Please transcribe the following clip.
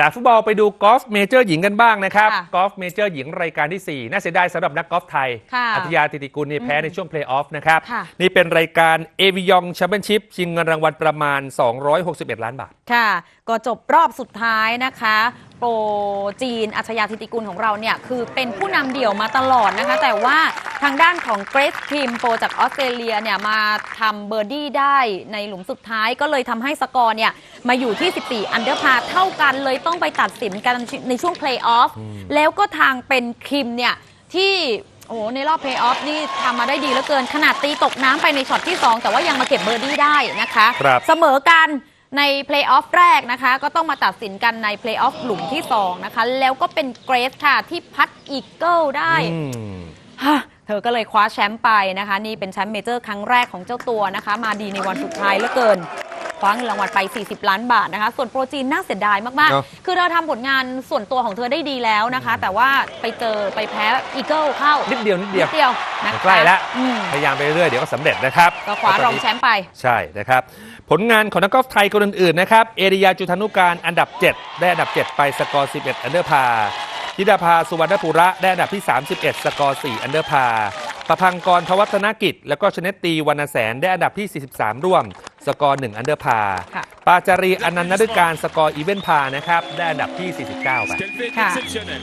จากฟุตบอลไปดูกอล์ฟเมเจอร์หญิงกันบ้างนะครับค่ะกอล์ฟเมเจอร์หญิงรายการทีสี่4 น่าเสียดายสำหรับนักกอล์ฟไทย ค่ะอัธยาติติกุลนี่แพ้ในช่วงเพลย์ออฟนะครับ ค่ะ นี่เป็นรายการเอวิยองแชมเปี้ยนชิพชิงเงินรางวัลประมาณ 261 ล้านบาท ค่ะ ก็จบรอบสุดท้ายนะคะ โปรจีนอัชยาธิติกุลของเราเนี่ย คือเป็นผู้นำเดี่ยวมาตลอดนะคะ แต่ว่าทางด้านของเกรซคิมโปรจากออสเตรเลียเนี่ยมาทำเบอร์ดี้ได้ในหลุมสุดท้ายก็เลยทำให้สกอร์เนี่ยมาอยู่ที่ 14 อันเดอร์พาเท่ากันเลยต้องไปตัดสินกันในช่วงเพลย์ออฟแล้วก็ทางเป็นคิมเนี่ยที่โอ้โหในรอบเพลย์ออฟนี่ทำมาได้ดีเหลือเกิน ขนาดตีตกน้ำไปในช็อตที่ 2 แต่ว่ายังมาเก็บเบอร์ดี้ได้นะคะครับเสมอกันในเพลย์ออฟแรกนะคะ ก็ต้องมาตัดสินกันในเพลย์ออฟหลุมที่ 2 นะคะ แล้วก็เป็นเกรซค่ะ ที่พัดอีเกิลได้อืมฮะ เธอก็เลยคว้าแชมป์ไปนะคะ นี่เป็นแชมป์เมเจอร์ครั้งแรกของเจ้าตัวนะคะ มาดีในวันสุดท้ายเหลือเกินคว้าเงินรางวัลไป 40 ล้านบาทนะคะ ส่วนโปรจีนน่าเสียดายมากเนอะๆคือเธอทำผลงานส่วนตัวของเธอได้ดีแล้วนะคะ แต่ว่าไปเจอไปแพ้อีเกิลเข้านิดเดียวนิดเดียวนิดเดียวนะคะใกล้แล้ว อืมพยายามไปเรื่อยๆเดี๋ยวก็สำเร็จนะครับก็คว้ารองแชมป์ไป ใช่นะครับ ผลงานของนักกอล์ฟไทยคนอื่นๆนะครับ เอริยาจุธานุการอันดับ 7 ได้อันดับ 7 ไปสกอร์ 11 อันเดอร์พา ธิดาภาสุวรรณปุระได้อันดับที่ 31 สกอร์ 4 อันเดอร์พาประพังกรทวัฒนกิจ แล้วก็ชเนตตีวรรณแสนได้อันดับที่ 43 ร่วม สกอร์ 1 อันเดอร์พา ค่ะ ปาจารีอนันต์นฤการสกอร์อีเวนพานะครับ ได้อันดับที่ 49ไป Quel fait Ah. exceptionnel.